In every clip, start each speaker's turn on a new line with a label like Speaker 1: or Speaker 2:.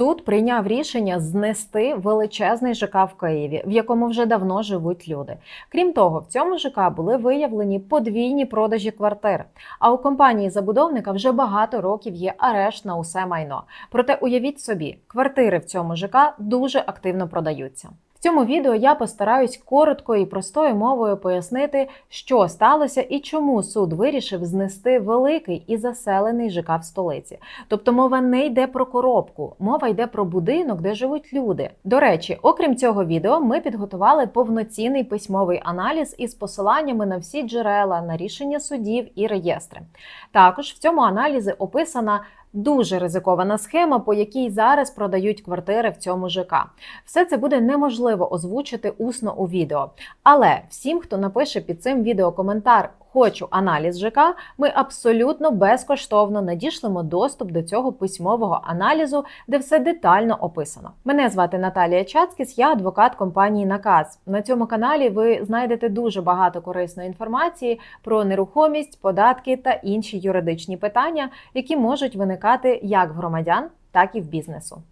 Speaker 1: Суд прийняв рішення знести величезний ЖК в Києві, в якому вже давно живуть люди. Крім того, в цьому ЖК були виявлені подвійні продажі квартир. А у компанії забудовника вже багато років є арешт на усе майно. Проте уявіть собі, квартири в цьому ЖК дуже активно продаються. Цьому відео я постараюсь коротко і простою мовою пояснити, що сталося і чому суд вирішив знести великий і заселений ЖК в столиці. Тобто мова не йде про коробку, мова йде про будинок, де живуть люди. До речі, окрім цього відео, ми підготували повноцінний письмовий аналіз із посиланнями на всі джерела, на рішення судів і реєстри. Також в цьому аналізі описана Дуже ризикована схема, по якій зараз продають квартири в цьому ЖК. Все це буде неможливо озвучити усно у відео. Але всім, хто напише під цим відео коментар Хочу аналіз ЖК, ми абсолютно безкоштовно надішлемо доступ до цього письмового аналізу, де все детально описано. Мене звати Наталія Чацкіс, я адвокат компанії Наказ. На цьому каналі ви знайдете дуже багато корисної інформації про нерухомість, податки та інші юридичні питання, які можуть виникати як в громадян, так і в бізнесу.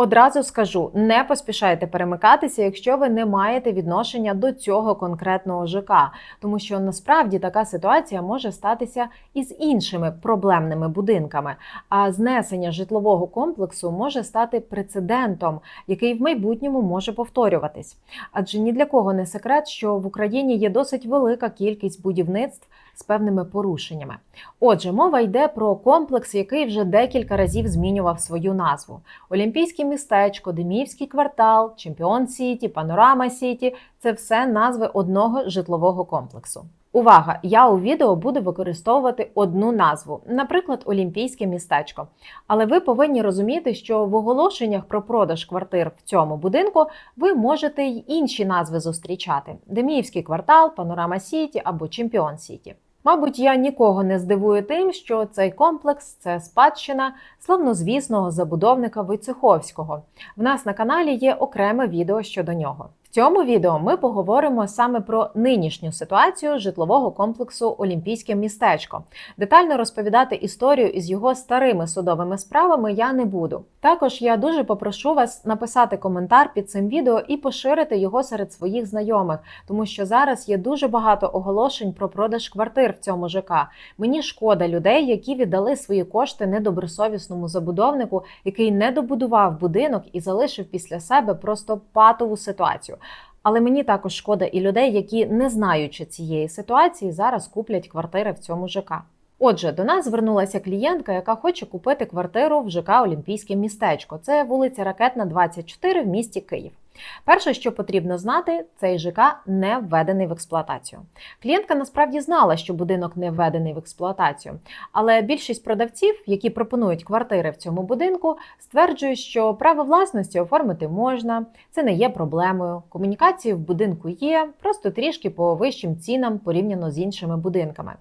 Speaker 1: Одразу скажу, не поспішайте перемикатися, якщо ви не маєте відношення до цього конкретного ЖК, тому що насправді така ситуація може статися і з іншими проблемними будинками. А знесення житлового комплексу може стати прецедентом, який в майбутньому може повторюватись. Адже ні для кого не секрет, що в Україні є досить велика кількість будівництв з певними порушеннями. Отже, мова йде про комплекс, який вже декілька разів змінював свою назву: Олімпійське містечко, Деміївський квартал, Чемпіон Сіті, Панорама Сіті це все назви одного житлового комплексу. Увага! Я у відео буду використовувати одну назву, наприклад, Олімпійське містечко. Але ви повинні розуміти, що в оголошеннях про продаж квартир в цьому будинку ви можете й інші назви зустрічати: Деміївський квартал, Панорама Сіті або Чемпіон Сіті. Мабуть, я нікого не здивую тим, що цей комплекс це спадщина славнозвісного забудовника Войцеховського. В нас на каналі є окреме відео щодо нього. Цьому відео ми поговоримо саме про нинішню ситуацію житлового комплексу Олімпійське містечко. Детально розповідати історію із його старими судовими справами я не буду. Також я дуже попрошу вас написати коментар під цим відео і поширити його серед своїх знайомих, тому що зараз є дуже багато оголошень про продаж квартир в цьому ЖК. Мені шкода людей, які віддали свої кошти недобросовісному забудовнику, який не добудував будинок і залишив після себе просто патову ситуацію. Але мені також шкода і людей, які, не знаючи цієї ситуації, зараз куплять квартири в цьому ЖК. Отже, до нас звернулася клієнтка, яка хоче купити квартиру в ЖК Олімпійське містечко. Це вулиця Ракетна, 24 в місті Київ. Перше, що потрібно знати, цей ЖК не введений в експлуатацію. Клієнтка насправді знала, що будинок не введений в експлуатацію, але більшість продавців, які пропонують квартири в цьому будинку, стверджують, що право власності оформити можна, це не є проблемою. Комунікації в будинку є, просто трішки по вищим цінам порівняно з іншими будинками.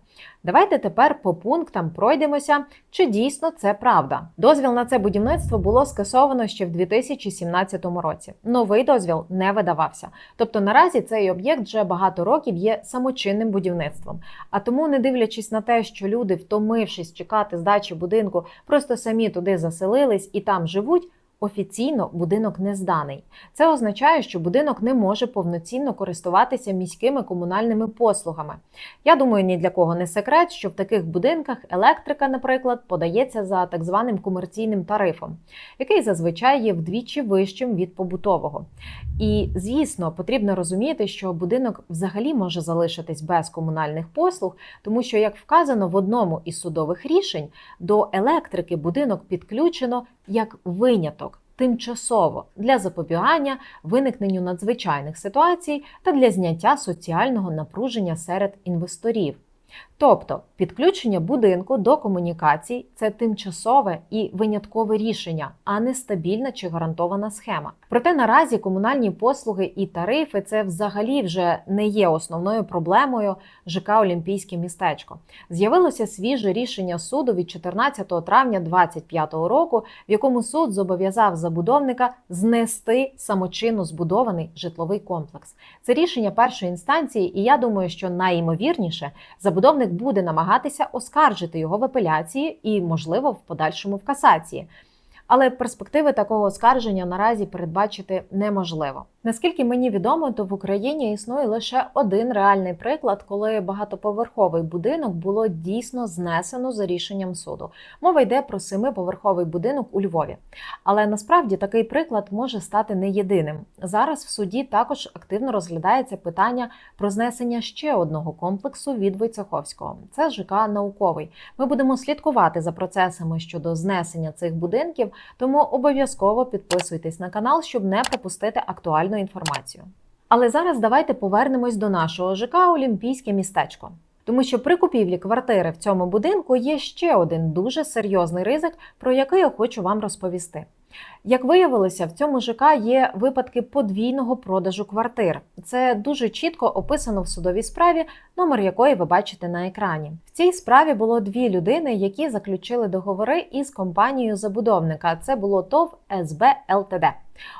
Speaker 1: Давайте тепер по пунктам пройдемося, чи дійсно це правда. Дозвіл на це будівництво було скасовано ще в 2017 році. Новий дозвіл не видавався. Тобто наразі цей об'єкт вже багато років є самочинним будівництвом. А тому, не дивлячись на те, що люди, втомившись чекати здачі будинку, просто самі туди заселились і там живуть. Офіційно будинок не зданий. Це означає, що будинок не може повноцінно користуватися міськими комунальними послугами. Я думаю, ні для кого не секрет, що в таких будинках електрика, наприклад, подається за так званим комерційним тарифом, який зазвичай є вдвічі вищим від побутового. І, звісно, потрібно розуміти, що будинок взагалі може залишитись без комунальних послуг, тому що, як вказано в одному із судових рішень, до електрики будинок підключено як виняток. Тимчасово для запобігання виникненню надзвичайних ситуацій та для зняття соціального напруження серед інвесторів. Тобто підключення будинку до комунікацій це тимчасове і виняткове рішення, а не стабільна чи гарантована схема. Проте наразі комунальні послуги і тарифи це взагалі вже не є основною проблемою ЖК Олімпійське містечко. З'явилося свіже рішення суду від 14 травня 2025 року, в якому суд зобов'язав забудовника знести самочинно збудований житловий комплекс. Це рішення першої інстанції, і я думаю, що найімовірніше забудовник буде намагатися оскаржити його в апеляції і, можливо, в подальшому в касації. Але перспективи такого оскарження наразі передбачити неможливо. Наскільки мені відомо, то в Україні існує лише один реальний приклад, коли багатоповерховий будинок було дійсно знесено за рішенням суду. Мова йде про семиповерховий будинок у Львові. Але насправді такий приклад може стати не єдиним. Зараз в суді також активно розглядається питання про знесення ще одного комплексу від Войцеховського. Це ЖК науковий. Ми будемо слідкувати за процесами щодо знесення цих будинків, тому обов'язково підписуйтесь на канал, щоб не пропустити актуальну інформацію. Але зараз давайте повернемось до нашого ЖК Олімпійське містечко. Тому що при купівлі квартири в цьому будинку є ще один дуже серйозний ризик, про який я хочу вам розповісти. Як виявилося, в цьому ЖК є випадки подвійного продажу квартир. Це дуже чітко описано в судовій справі, номер якої ви бачите на екрані. В цій справі було дві людини, які заключили договори із компанією забудовника. Це було ТОВ СБ ЛТД.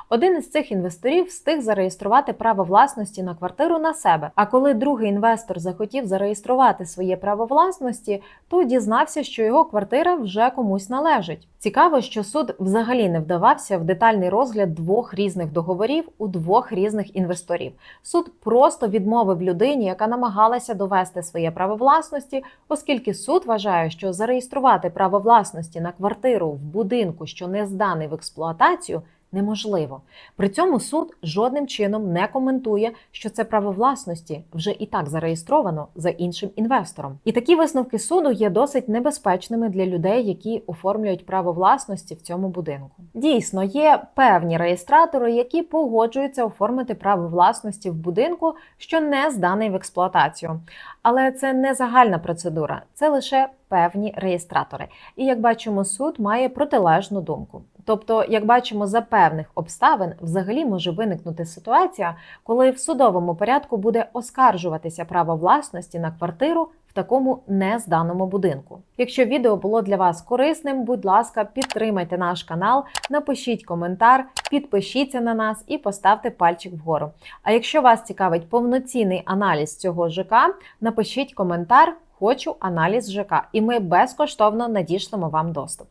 Speaker 1: Один із цих інвесторів встиг зареєструвати право власності на квартиру на себе. А коли другий інвестор захотів зареєструвати своє право власності, то дізнався, що його квартира вже комусь належить. Цікаво, що суд взагалі вдавався в детальний розгляд двох різних договорів у двох різних інвесторів. Суд просто відмовив людині, яка намагалася довести своє право власності, оскільки суд вважає, що зареєструвати право власності на квартиру в будинку, що не зданий в експлуатацію неможливо. При цьому суд жодним чином не коментує, що це право власності вже і так зареєстровано за іншим інвестором. І такі висновки суду є досить небезпечними для людей, які оформлюють право власності в цьому будинку. Дійсно, є певні реєстратори, які погоджуються оформити право власності в будинку, що не зданий в експлуатацію. Але це не загальна процедура, це лише певні реєстратори. І як бачимо, суд має протилежну думку. Тобто, як бачимо, за певних обставин взагалі може виникнути ситуація, коли в судовому порядку буде оскаржуватися право власності на квартиру в такому незданому будинку. Якщо відео було для вас корисним, будь ласка, підтримайте наш канал, напишіть коментар, підпишіться на нас і поставте пальчик вгору. А якщо вас цікавить повноцінний аналіз цього ЖК, напишіть коментар. Хочу аналіз ЖК, і ми безкоштовно надішлемо вам доступ.